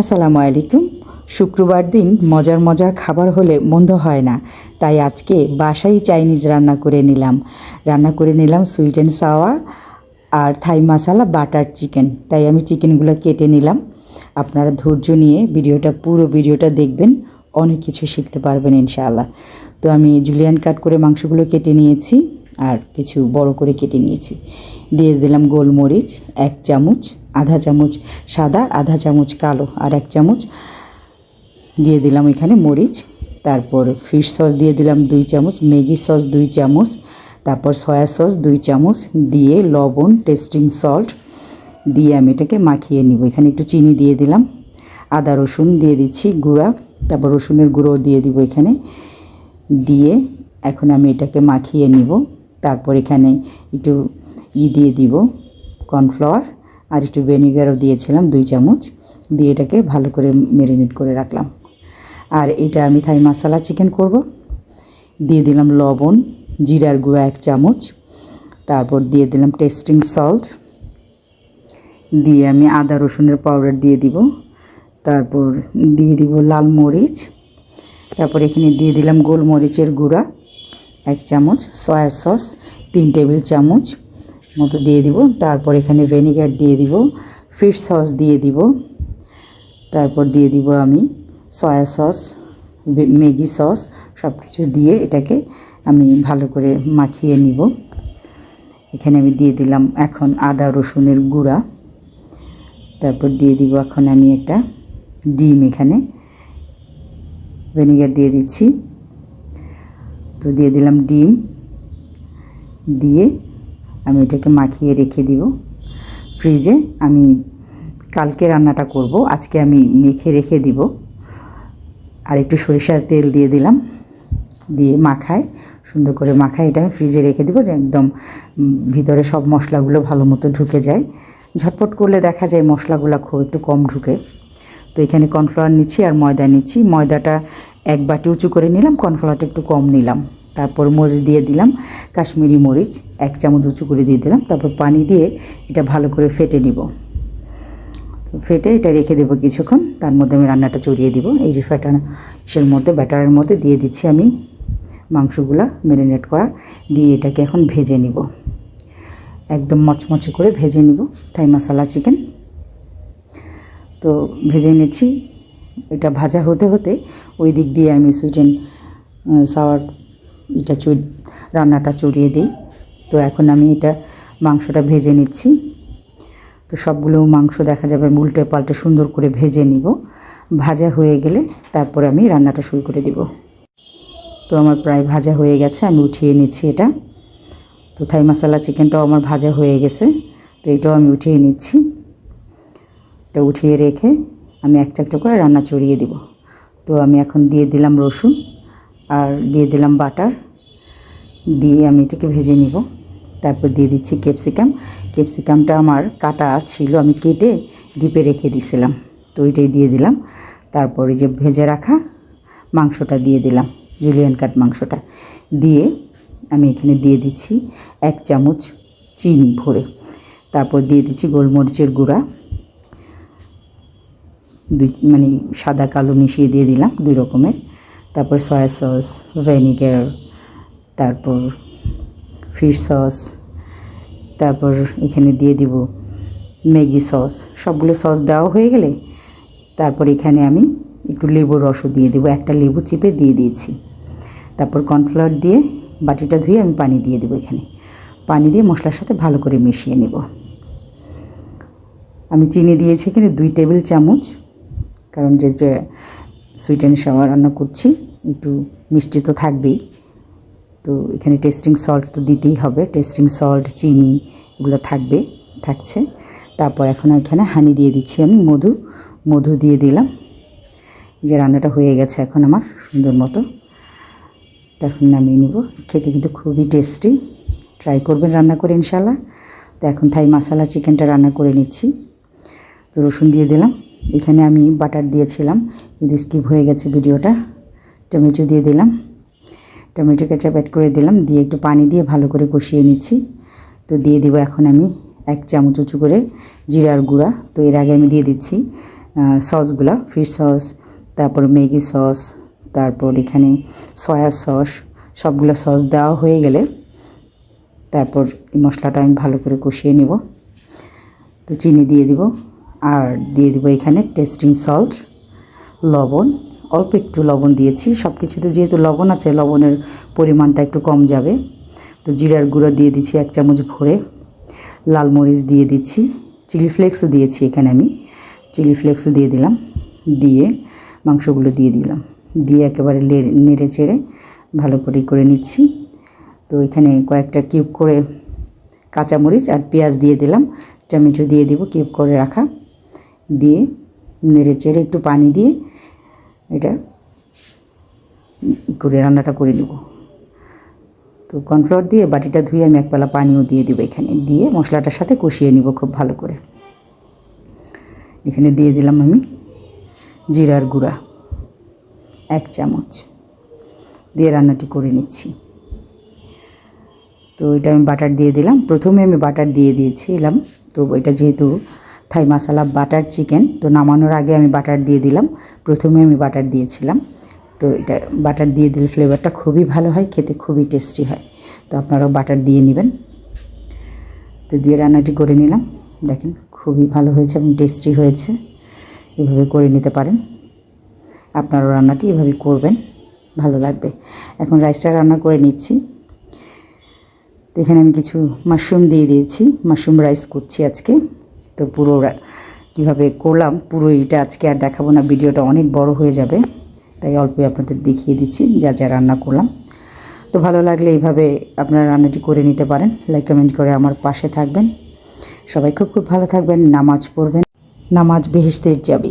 আসসালামু আলাইকুম। শুক্রবার দিন মজার মজার খাবার হলে মন্দ হয় না, তাই আজকে বাসায় চাইনিজ রান্না করে নিলাম। রান্না করে নিলাম সুইট অ্যান্ড সাওয়া আর থাই মশালা বাটার চিকেন তাই আমি চিকেনগুলো কেটে নিলাম। আপনারা ধৈর্য নিয়ে ভিডিওটা, পুরো ভিডিওটা দেখবেন, অনেক কিছু শিখতে পারবেন ইনশাআল্লাহ। তো আমি জুলিয়ান কাট করে মাংসগুলো কেটে নিয়েছি আর কিছু বড় করে কেটে নিয়েছি। দিয়ে দিলাম গোলমরিচ, এক চামচ। আধা চামচ সাদা, আধা চামচ কালো আর এক চামচ দিয়ে দিলাম এখানে মরিচ। তারপর ফিশ সস দিয়ে দিলাম দুই চামচ, ম্যাগি সস দুই চামচ, তারপর সয়া সস দুই চামচ দিয়ে লবণ টেস্টিং সল্ট দিয়ে আমি এটাকে মাখিয়ে নিব। এখানে একটু চিনি দিয়ে দিলাম, আদা রসুন দিয়ে দিচ্ছি গুঁড়া, তারপর রসুনের গুঁড়ো দিয়ে দিব এখানে। দিয়ে এখন আমি এটাকে মাখিয়ে নিব, তারপর এখানে একটু ই দিয়ে দিব কর্নফ্লাওয়ার আর একটু ভিনেগারও দিয়েছিলাম, দুই চামচ। দিয়ে এটাকে ভালো করে ম্যারিনেট করে রাখলাম। আর এটা আমি থাই মশলা চিকেন করব। দিয়ে দিলাম লবণ, জিরার গুঁড়া এক চামচ। তারপর দিয়ে দিলাম টেস্টিং সল্ট দিয়ে আমি আদা রসুনের পাউডার দিয়ে দিব। তারপর দিয়ে দিব লাল মরিচ। তারপর এখানে দিয়ে দিলাম গোলমরিচের গুঁড়া, এক চামচ। সয়া সস, তিন টেবিল চামচ। মতো দিয়ে দিব। তারপর এখানে ভিনেগার দিয়ে দিব ফিশ সস দিয়ে দিব। তারপর দিয়ে দিব আমি সয়া সস ম্যাগি সস সব কিছু দিয়ে এটাকে আমি ভালো করে মাখিয়ে নিব। এখানে আমি দিয়ে দিলাম এখন আদা, রসুনের গুঁড়া। তারপর দিয়ে দিব এখন আমি একটা ডিম এখানে। ভিনেগার দিয়ে দিচ্ছি। তো দিয়ে দিলাম ডিম। দিয়ে আমি এটাকে মাখিয়ে রেখে দিব। ফ্রিজে আমি কালকে রান্নাটা করব, আজকে আমি মেখে রেখে দিব। আর একটু সরিষার তেল দিয়ে দিলাম, দিয়ে মাখায়, সুন্দর করে মাখায় এটা আমি ফ্রিজে রেখে দিব যে একদম ভিতরে সব মশলাগুলো ভালো মতো ঢুকে যায়। ঝটপট করলে দেখা যায় মশলাগুলো খুব একটু কম ঢুকে। তো এখানে কর্নফ্লাওয়ার নিচ্ছি আর ময়দা নিচ্ছি। ময়দাটা এক বাটি উঁচু করে নিলাম, কর্নফ্লাওয়ারটা একটু কম নিলাম। তারপর মরিচ দিয়ে দিলাম, কাশ্মীরি মরিচ, এক চামচ উঁচু করে দিয়ে দিলাম, তারপর পানি দিয়ে এটা ভালো করে ফেটে নিব। ফেটে এটা রেখে দেবো কিছুক্ষণ, তার মধ্যে আমি রান্নাটা চড়িয়ে দিব। এই যে ফ্যাটার ইসের মধ্যে, ব্যাটারের মধ্যে দিয়ে দিচ্ছি আমি মাংসগুলা ম্যারিনেট করা, দিয়ে এটাকে এখন ভেজে নিব। একদম মচমচে করে ভেজে নিব থাই মশালা চিকেন তো ভেজে নিচ্ছি, এটা ভাজা হতে হতে ওই দিক দিয়ে আমি সুইটেন সাওয়ার এটা চুর রান্নাটা চড়িয়ে দিই। তো এখন আমি এটা মাংসটা ভেজে নিচ্ছি। তো সবগুলো মাংস দেখা যাবে উল্টে পাল্টে সুন্দর করে ভেজে নিব। ভাজা হয়ে গেলে তারপরে আমি রান্নাটা শুরু করে দিব। তো আমার প্রায় ভাজা হয়ে গেছে, আমি উঠিয়ে নিচ্ছি এটা। তো থাই মশলা চিকেনটাও আমার ভাজা হয়ে গেছে, তো এটাও আমি উঠিয়ে নিচ্ছি। এটা উঠিয়ে রেখে আমি একটা একটা করে রান্না চড়িয়ে দিব। তো আমি এখন দিয়ে দিলাম রসুন। আর দিয়ে দিলাম বাটার। দিয়ে আমি এটাকে ভেজে নিব। তারপর দিয়ে দিচ্ছি ক্যাপসিকাম। ক্যাপসিকামটা আমার কাটা ছিল, আমি কেটে ডিপে রেখে দিয়েছিলাম তো ওইটাই দিয়ে দিলাম। তারপরে যে ভেজে রাখা মাংসটা দিয়ে দিলাম জুলিয়ান কাট মাংসটা। দিয়ে আমি এখানে দিয়ে দিচ্ছি এক চামচ চিনি ভরে। তারপর দিয়ে দিচ্ছি গোলমরিচের গুঁড়া। দুই মানে সাদা কালো মিশিয়ে দিয়ে দিলাম দুই রকমের। তারপর সয়া সস ভিনেগার তারপর ফিশ সস তারপর এখানে দিয়ে দিব ম্যাগি সস সবগুলো সস দেওয়া হয়ে গেলে তারপর এখানে আমি একটু লেবুর রসও দিয়ে দেবো, একটা লেবু চিপে দিয়ে দিয়েছি। তারপর কর্নফ্লাওয়ার দিয়ে বাটিটা ধুয়ে আমি পানি দিয়ে দেবো এখানে। পানি দিয়ে মশলার সাথে ভালো করে মিশিয়ে নেব। আমি চিনি দিয়েছি এখানে দুই টেবিল চামচ, কারণ যে সুইট অ্যান্ড শাওয়ার রান্না করছি। একটু মিষ্টি তো থাকবেই। তো এখানে টেস্টিং সল্ট তো দিতেই হবে। টেস্টিং সল্ট চিনি, এগুলো থাকবে, থাকছে। তারপর এখন এখানে হানি দিয়ে দিচ্ছি আমি। মধু মধু দিয়ে দিলাম। যে রান্নাটা হয়ে গেছে এখন আমার সুন্দর মতো। এখন নামিয়ে নিব। খেতে কিন্তু খুবই টেস্টি ট্রাই করবেন রান্না করে ইনশাল্লাহ তো এখন থাই মশালা চিকেনটা রান্না করে নিচ্ছি। তো রসুন দিয়ে দিলাম। এখানে আমি বাটার দিয়েছিলাম, কিন্তু স্কিপ হয়ে গেছে ভিডিওটা। টমেটো দিয়ে দিলাম। টমেটো কেচাপ অ্যাড করে দিলাম, দিয়ে একটু পানি দিয়ে ভালো করে কষিয়ে নিচ্ছি। তো দিয়ে দিব এখন আমি এক চামচ উঁচু করে জিরার গুঁড়া। তো এর আগে আমি দিয়ে দিচ্ছি সসগুলা ফিশ সস তারপর ম্যাগি সস তারপর এখানে সয়া সস সবগুলো সস দেওয়া হয়ে গেলে তারপর মশলাটা আমি ভালো করে কষিয়ে নেব। তো চিনি দিয়ে দিব। আর দিয়ে দেবো এখানে টেস্টিং সল্ট, লবণ, অল্প একটু লবণ দিয়েছি। সব কিছুতে যেহেতু লবণ আছে, লবণের পরিমাণটা একটু কম যাবে। তো জিরার গুঁড়ো দিয়ে দিচ্ছি এক চামচ ভরে। লাল মরিচ দিয়ে দিচ্ছি। চিলি ফ্লেক্সও দিয়েছি এখানে আমি। চিলি ফ্লেক্সও দিয়ে দিলাম। দিয়ে মাংসগুলো দিয়ে দিলাম। দিয়ে একেবারে নেড়ে চেড়ে ভালো করে করে নিচ্ছি। তো এখানে কয়েকটা কিউব করে কাঁচামরিচ আর পেঁয়াজ দিয়ে দিলাম। টমেটো দিয়ে দিব কিউব করে রাখা। দিয়ে নেড়ে চেড়ে একটু পানি দিয়ে এটা করে রান্নাটা করে নেব। তো কর্নফ্লাওয়ার দিয়ে বাটিটা ধুয়ে আমি এক পেলা পানিও দিয়ে দেবো এখানে। দিয়ে মশলাটার সাথে কষিয়ে নিব খুব ভালো করে। এখানে দিয়ে দিলাম আমি জিরার গুঁড়া, এক চামচ। দিয়ে রান্নাটি করে নিচ্ছি। তো এটা আমি বাটার দিয়ে দিলাম। প্রথমে আমি বাটার দিয়ে দিয়েছিলাম। তো এটা যেহেতু থাই মশলা বাটার চিকেন তো নামানোর আগে আমি বাটার দিয়ে দিলাম। প্রথমে আমি বাটার দিয়েছিলাম। তো এটা বাটার দিয়ে দিলে ফ্লেভারটা খুবই ভালো হয়, খেতে খুবই টেস্টি হয়। তো আপনারাও বাটার দিয়ে নেবেন। তো দিয়ে রান্নাটি করে নিলাম। দেখেন, খুবই ভালো হয়েছে এবং টেস্টি হয়েছে। এভাবে করে নিতে পারেন। আপনারাও রান্নাটি এভাবে করবেন। ভালো লাগবে। এখন রাইসটা রান্না করে নিচ্ছি। তো এখানে আমি কিছু মাশরুম দিয়ে দিয়েছি। মাশরুম রাইস করছি আজকে। তো পুরো কীভাবে করলাম, পুরো এটা আজকে আর দেখাবো না, ভিডিওটা অনেক বড় হয়ে যাবে। তাই অল্পই আপনাদের দেখিয়ে দিচ্ছি, যা যা রান্না করলাম। তো ভালো লাগলে এইভাবে আপনারা রান্নাটি করে নিতে পারেন। লাইক কমেন্ট করে আমার পাশে থাকবেন। সবাই খুব খুব ভালো থাকবেন, নামাজ পড়বেন। নামাজ বেহেস্তের যাবে